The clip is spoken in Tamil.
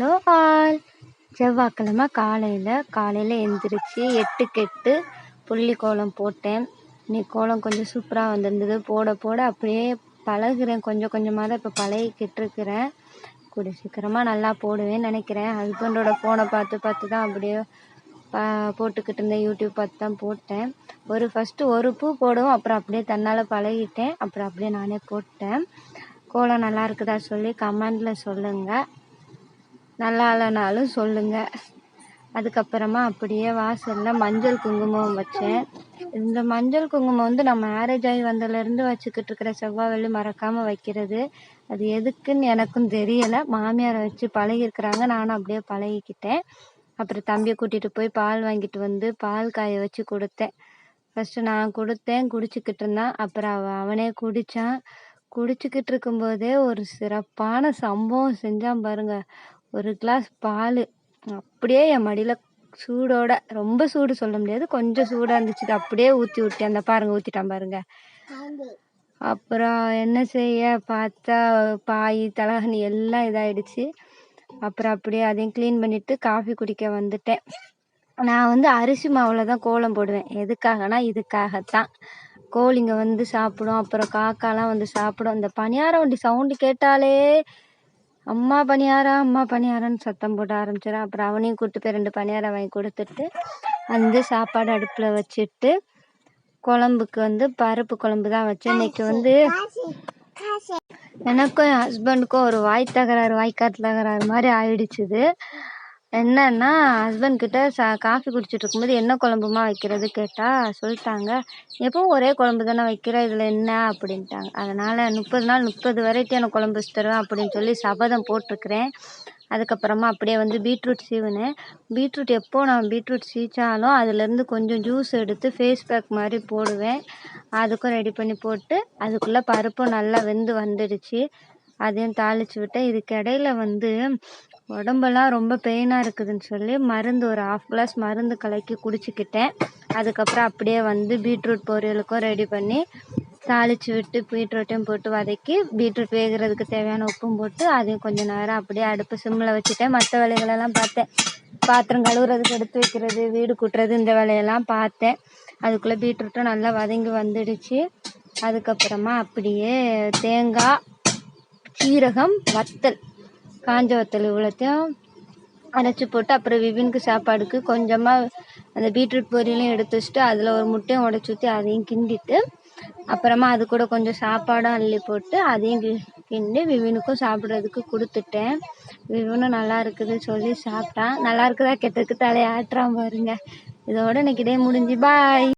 Hello all. செவ்வாய்க்கிழமை காலையில் காலையில் எழுந்திரிச்சி எட்டுக்கு எட்டு புள்ளி கோலம் போட்டேன். இன்னைக்கு கோலம் கொஞ்சம் சூப்பராக வந்திருந்தது. போட போட அப்படியே பழகுறேன். கொஞ்சம் கொஞ்சமாக தான் இப்போ பழகிக்கிட்டு இருக்கிறேன் கூடிய சீக்கிரமாக நல்லா போடுவேன்னு நினைக்கிறேன். ஹஸ்பண்டோட ஃபோனை பார்த்து பார்த்து தான் அப்படியே பா போட்டுக்கிட்டு இருந்தேன். யூடியூப் பார்த்து தான் போட்டேன். ஒரு ஃபஸ்ட்டு ஒரு பூ போடுவோம். அப்புறம் அப்படியே தன்னால் பழகிட்டேன். அப்புறம் அப்படியே நானே போட்டேன். கோலம் நல்லா இருக்குதா சொல்லி கமெண்டில் சொல்லுங்கள் நல்லா இல்லைனாலும் சொல்லுங்கள் அதுக்கப்புறமா அப்படியே வாசலில் மஞ்சள் குங்குமம் வச்சேன். இந்த மஞ்சள் குங்குமம் வந்து நான் மேரேஜ் ஆகி வந்ததுலேருந்து வச்சுக்கிட்டு இருக்கிற செவ்வாய் வெள்ளி மறக்காமல் வைக்கிறது. அது எதுக்குன்னு எனக்கும் தெரியலை. மாமியாரை வச்சு பழகிருக்கிறாங்க நானும் அப்படியே பழகிக்கிட்டேன். அப்புறம் தம்பியை கூட்டிகிட்டு போய் பால் வாங்கிட்டு வந்து பால் காய வச்சு கொடுத்தேன். ஃபஸ்ட்டு நான் கொடுத்தேன். குடிச்சிக்கிட்டு இருந்தான். அப்புறம் அவன் அவனே குடித்தான் குடிச்சிக்கிட்டு இருக்கும்போதே ஒரு சிறப்பான சம்பவம் செஞ்சான் பாருங்க. ஒரு கிளாஸ் பால். அப்படியே என் மடியில் சூடோட ரொம்ப சூடு சொல்ல முடியாது கொஞ்சம் சூடாக இருந்துச்சு அப்படியே ஊற்றி விட்டேன் அந்த பாருங்க ஊற்றிட்டான் பாருங்க. அப்புறம் என்ன செய்ய? பார்த்தா பாய் தலகாணி எல்லாம் இதாயிடுச்சு. அப்புறம் அப்படியே அதையும் க்ளீன் பண்ணிவிட்டு காஃபி குடிக்க வந்துட்டேன். நான் வந்து அரிசி மாவில் தான் கோலம் போடுவேன். எதுக்காகனா இதுக்காகத்தான். கோழிங்க வந்து சாப்பிடும். அப்புறம் காக்காலாம் வந்து சாப்பிடும். இந்த பணியார வண்டி சவுண்டு கேட்டாலே அம்மா பணியாரம் அம்மா பணியாரம்னு சத்தம் போட ஆரம்பிச்சிடும் அப்புறம் அவனையும் கூப்பிட்டு போய் ரெண்டு பணியாரம் வாங்கி கொடுத்துட்டு வந்து சாப்பாடு அடுப்பில் வச்சுட்டு குழம்புக்கு வந்து பருப்பு குழம்பு தான் வச்சேன். இன்னைக்கு வந்து எனக்கும் என் ஹஸ்பண்டுக்கும் ஒரு வாய் தகராறு வாய்க்காட்டு தகராறு மாதிரி ஆயிடுச்சுது. என்னன்னா ஹஸ்பண்ட் கிட்ட ச காஃபி குடிச்சிட்டு இருக்கும்போது என்ன குழம்புமா வைக்கிறது கேட்டால் சொல்லிட்டாங்க. எப்பவும் ஒரே குழம்பு தானே வைக்கிற? இதில் என்ன? அப்படின்ட்டாங்க. அதனால் முப்பது நாள் முப்பது வெரைட்டியான குழம்பு வச்சு தருவேன் அப்படின்னு சொல்லி சபதம் போட்டிருக்கிறேன். அதுக்கப்புறமா அப்படியே வந்து பீட்ரூட் சீவினேன். பீட்ரூட் எப்போது நான் பீட்ரூட் சீச்சாலும் அதுலேருந்து கொஞ்சம் ஜூஸ் எடுத்து ஃபேஸ் பேக் மாதிரி போடுவேன். அதுக்கும் ரெடி பண்ணி போட்டு அதுக்குள்ளே பருப்பும் நல்லா வெந்து வந்துடுச்சு. அதையும் தாளித்து விட்டேன். இதுக்கு இடையில வந்து உடம்பெல்லாம் ரொம்ப பெயினாக இருக்குதுன்னு சொல்லி மருந்து ஒரு ஆஃப் கிளாஸ் மருந்து கலக்கி குடிச்சிக்கிட்டேன். அதுக்கப்புறம் அப்படியே வந்து பீட்ரூட் பொரியலுக்கும் ரெடி பண்ணி தாளித்து விட்டு பீட்ரூட்டையும் போட்டு வதக்கி பீட்ரூட் வேகிறதுக்கு தேவையான உப்பும் போட்டு அதையும் கொஞ்சம் நேரம் அப்படியே அடுப்பு சிம்மில் வச்சுட்டேன். மற்ற வேலைகளெல்லாம் பார்த்தேன். பாத்திரம் கழுவுறதுக்கு எடுத்து வைக்கிறது வீடு கூட்டுறது இந்த வேலையெல்லாம் பார்த்தேன். அதுக்குள்ளே பீட்ரூட்டும் நல்லா வதங்கி வந்துடுச்சு. அதுக்கப்புறமா அப்படியே தேங்காய் சீரகம் வத்தல் காஞ்ச வத்தல் இவ்வளோத்தையும் அரைச்சி போட்டு அப்புறம் விபினுக்கு சாப்பாடுக்கு கொஞ்சமாக அந்த பீட்ரூட் பொரியலையும் எடுத்து வச்சுட்டு அதில் ஒரு முட்டையும் உடச்சி ஊற்றி அதையும் கிண்டிட்டு அப்புறமா அது கூட கொஞ்சம் சாப்பாடும் அள்ளி போட்டு அதையும் கி கிண்டி விவினுக்கும் சாப்பிட்றதுக்கு கொடுத்துட்டேன். விவினும் நல்லா இருக்குது சொல்லி சாப்பிட்டான். நல்லா இருக்குதா கெட்டதுக்கு தலையாட்டுறான் பாருங்க. இதோட இன்னைக்கு டே முடிஞ்சு. பாய்.